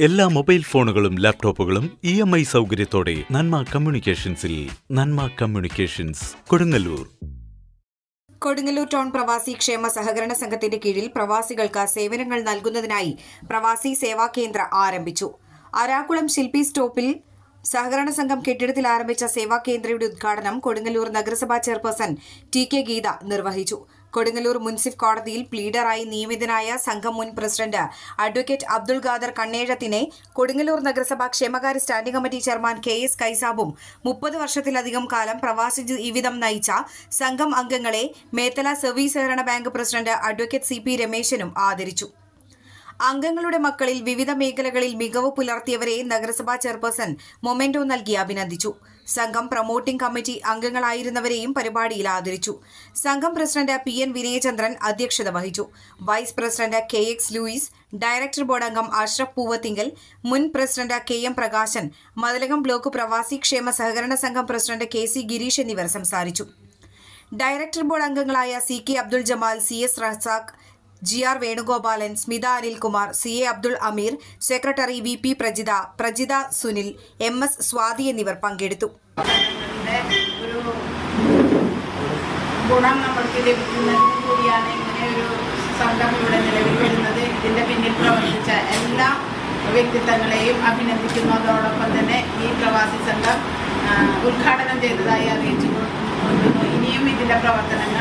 എല്ലാ മൊബൈൽ ഫോണുകളും ലാപ്ടോപ്പുകളും ഇ എം ഐ സൗകര്യത്തോടെ നന്മ കമ്മ്യൂണിക്കേഷൻസിൽ നന്മ കമ്മ്യൂണിക്കേഷൻസ് കൊടുങ്ങല്ലൂർ. കൊടുങ്ങല്ലൂർ ടൗൺ പ്രവാസി ക്ഷേമ സഹകരണ സംഘത്തിന്റെ കീഴിൽ പ്രവാസികൾക്ക് സേവനങ്ങൾ നൽകുന്നതിനായി പ്രവാസി സേവാ കേന്ദ്രം ആരംഭിച്ചു. അരാക്കുളം ശില്പി സ്റ്റോപ്പിൽ സഹകരണ സംഘം കെട്ടിടത്തിൽ ആരംഭിച്ച സേവാ കേന്ദ്രയുടെ ഉദ്ഘാടനം കൊടുങ്ങല്ലൂർ നഗരസഭാ ചെയർപേഴ്സൺ ടി കെ ഗീത നിർവഹിച്ചു. കൊടുങ്ങല്ലൂർ മുൻസിഫ് കോടതിയിൽ പ്ലീഡറായി നിയമിതനായ സംഘം മുൻ പ്രസിഡന്റ് അഡ്വക്കേറ്റ് അബ്ദുൾ ഖാദർ കണ്ണേഴത്തിനെ കൊടുങ്ങല്ലൂർ നഗരസഭാ ക്ഷേമകാര്യ standing committee chairman K S കൈസാബും മുപ്പത് വർഷത്തിലധികം കാലം പ്രവാസി ജീവിതം നയിച്ച സംഘം അംഗങ്ങളെ മേത്തല സർവീസ് സഹകരണ bank president advocate C P രമേശനും ആദരിച്ചു. അംഗങ്ങളുടെ മക്കളിൽ വിവിധ മേഖലകളിൽ മികവ് പുലർത്തിയവരെ നഗരസഭാ ചെയർപേഴ്സൺ മൊമെന്റോ നൽകി അഭിനന്ദിച്ചു. സംഘം പ്രൊമോട്ടിംഗ് കമ്മിറ്റി അംഗങ്ങളായിരുന്നവരെയും പരിപാടിയിൽ ആദരിച്ചു. സംഘം പ്രസിഡന്റ് പി എൻ വിനയചന്ദ്രൻ അധ്യക്ഷത വഹിച്ചു. Vice president K X Louis director board അംഗം അഷ്റഫ് പൂവത്തിങ്കൽ മുൻ president K M Prakashan Mathilakam block പ്രവാസി ക്ഷേമ സഹകരണ സംഘം പ്രസിഡന്റ് കെ സി ഗിരീഷ് എന്നിവർ സംസാരിച്ചു. ഡയറക്ടർ ബോർഡ് അംഗങ്ങളായ C K Abdul Jamal C S Razak G R Venugopalan Smitha Anilkumar C A Abdul Ameer secretary V P Prajitha Prajitha Sunil M S Swathi എന്നിവർ പങ്കെടുത്തു. ഗുണം നമ്മൾക്ക് ലഭിക്കുന്നതിന് കൂടിയാണ് ഇങ്ങനെ ഒരു സംഘം ഇവിടെ നിലവിൽ വരുന്നത്. ഇതിന്റെ പിന്നിൽ പ്രവർത്തിച്ച എല്ലാ വ്യക്തിത്വങ്ങളെയും അഭിനന്ദിക്കുന്നതോടൊപ്പം തന്നെ ഈ പ്രവാസി സംഘം ഉദ്ഘാടനം ചെയ്തതായി അറിയിച്ചു. ഇനിയും ഇതിന്റെ പ്രവർത്തനങ്ങൾ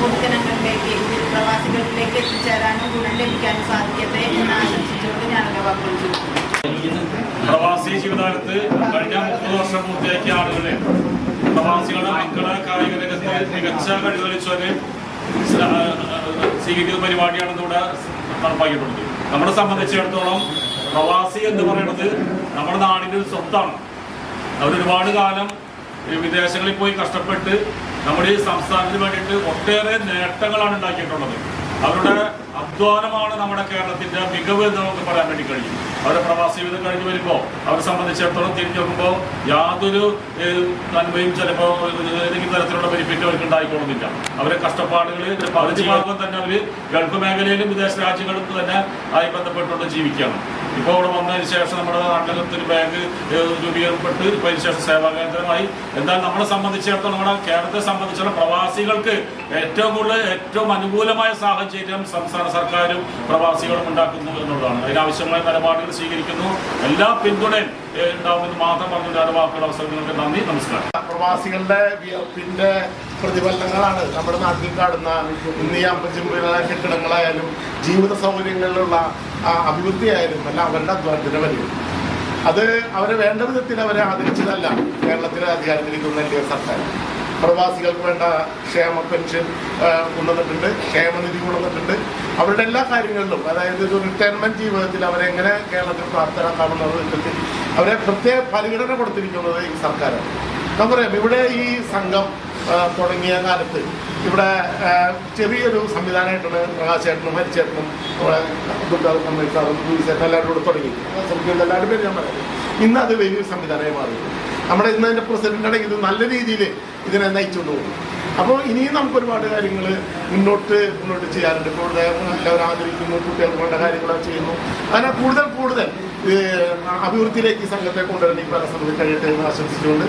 പൊതുജനങ്ങളിലേക്ക് പ്രവാസികളിലേക്ക് എത്തിച്ചേരാനും ഗുണം ലഭിക്കാനും സാധിക്കട്ടെ എന്ന് ആശംസിച്ചുകൊണ്ട് ഞാനൊക്കെ വാക്കുകൾ പ്രവാസി ജീവിതകാലത്ത് കഴിഞ്ഞ മുപ്പത് വർഷം പൂർത്തിയാക്കിയ ആളുകളെ പ്രവാസികളുടെ മക്കളെ കായിക രംഗത്ത് മികച്ച കഴിവ് തെളിച്ചവരെ സ്വീകരിക്കുന്ന പരിപാടിയാണ് ഇവിടെ നടപ്പാക്കപ്പെടുന്നത് നമ്മളെ സംബന്ധിച്ചിടത്തോളം പ്രവാസി എന്ന് പറയുന്നത് നമ്മുടെ നാടിന്റെ ഒരു സ്വത്താണ്. അവരൊരുപാട് കാലം വിദേശങ്ങളിൽ പോയി കഷ്ടപ്പെട്ട് നമ്മുടെ ഈ സംസ്ഥാനത്തിന് വേണ്ടിയിട്ട് ഒട്ടേറെ നേട്ടങ്ങളാണ് ഉണ്ടാക്കിയിട്ടുള്ളത്. അവരുടെ അധ്വാനമാണ് നമ്മുടെ കേരളത്തിന്റെ മികവ് എന്ന് നമുക്ക് പറയാൻ വേണ്ടി കഴിയും. അവരുടെ പ്രവാസി ജീവിതം കഴിഞ്ഞ് വരുമ്പോൾ അവരെ സംബന്ധിച്ചിടത്തോളം തിരിഞ്ഞു നോക്കുമ്പോൾ യാതൊരു നന്മയും ചിലപ്പോൾ ഏതെങ്കിലും തരത്തിലുള്ള ബെനിഫിറ്റ് അവർക്ക് ഉണ്ടായിക്കൊള്ളുന്നില്ല അവരെ കഷ്ടപ്പാടുകൾ പകുതി ഭാഗം തന്നെ അവർ ഗൾഫ് മേഖലയിലും വിദേശ രാജ്യങ്ങളിലും തന്നെ ആയി ബന്ധപ്പെട്ടുകൊണ്ട് ജീവിക്കുകയാണ്. ഇപ്പോൾ ഇവിടെ വന്നതിന് ശേഷം നമ്മുടെ നാട്ടിലത്തെ ഒരു ബാങ്ക് രൂപീകരിക്കപ്പെട്ട് രൂപീകരണപ്പെട്ട് ഇപ്പോൾ അതിന് ശേഷം സേവാ കേന്ദ്രമായി. എന്നാൽ നമ്മളെ സംബന്ധിച്ചിടത്തോളം നമ്മുടെ കേരളത്തെ സംബന്ധിച്ചുള്ള പ്രവാസികൾക്ക് ഏറ്റവും കൂടുതൽ ഏറ്റവും അനുകൂലമായ സാഹചര്യം സംസ്ഥാന സർക്കാരും പ്രവാസികളും ഉണ്ടാക്കുന്നു എന്നുള്ളതാണ്. അതിനാവശ്യമായ നിലപാടുകൾ സ്വീകരിക്കുന്നു. എല്ലാ പിന്തുണയും ഉണ്ടാവുമെന്ന് മാത്രം പറഞ്ഞു ഞാൻ വാക്കുകൾ അവസരങ്ങൾക്ക് നന്ദി നമസ്കാരം. പ്രവാസികളുടെ വിയർപ്പിന്റെ പ്രതിഫലനങ്ങളാണ് നമ്മുടെ നാട്ടിൽ കാണുന്ന ഇന്ന് ഈ അമ്പച്ചിമ്പുള്ള കെട്ടിടങ്ങളായാലും ജീവിത സൗകര്യങ്ങളിലുള്ള അഭിവൃദ്ധിയായാലും എല്ലാം അവരുടെ അധ്വാനത്തിന് വരും. അത് അവരെ വേണ്ട വിധത്തിൽ അവരെ ആദരിച്ചതല്ല കേരളത്തിലെ അധികാരത്തിലിരിക്കുന്ന എൽ ഡി എഫ് സർക്കാർ. പ്രവാസികൾക്ക് വേണ്ട ക്ഷേമ പെൻഷൻ കൊണ്ടുവന്നിട്ടുണ്ട് ക്ഷേമനിധി കൊണ്ടുവന്നിട്ടുണ്ട്. അവരുടെ എല്ലാ കാര്യങ്ങളിലും അതായത് ഒരു റിട്ടയർമെന്റ് ജീവിതത്തിൽ അവരെങ്ങനെ കേരളത്തിൽ പ്രാപ്തരാക്കാമെന്ന വിധത്തിൽ അവരെ പ്രത്യേക പരിഗണന കൊടുത്തിരിക്കുന്നത് ഈ സർക്കാരാണ്. നമുക്കറിയാം ഇവിടെ ഈ സംഘം തുടങ്ങിയ കാലത്ത് ഇവിടെ ചെറിയൊരു സംവിധാനമായിട്ടാണ് പ്രകാശേട്ടനും ഹരിച്ചേട്ടനും നമ്മുടെ അബ്ദുൽ കമ്മീഷണറും ലൂയിസേട്ടനും എല്ലാവരും കൂടെ തുടങ്ങി. എല്ലാവരും പേര് ഞാൻ പറയാം. ഇന്ന് അത് വലിയൊരു സംവിധാനമായി മാറി. നമ്മുടെ ഇന്ന് അതിന്റെ പ്രസിഡന്റാണ് ഇത് നല്ല രീതിയിൽ ഇതിനെ നയിച്ചുകൊണ്ട് പോകും അപ്പോൾ ഇനിയും നമുക്ക് ഒരുപാട് കാര്യങ്ങൾ മുന്നോട്ട് മുന്നോട്ട് ചെയ്യാറുണ്ട്. കൂടുതൽ എല്ലാവരും ആദരിക്കുന്നു കുട്ടികൾക്ക് വേണ്ട കാര്യങ്ങളൊക്കെ ചെയ്യുന്നു. അങ്ങനെ കൂടുതൽ കൂടുതൽ അഭിവൃദ്ധിയിലേക്ക് ഈ സംഘത്തെ കൊണ്ടുവരാൻ ഈ സമയത്ത് കഴിയട്ടെ എന്ന് ആശംസിച്ചുകൊണ്ട്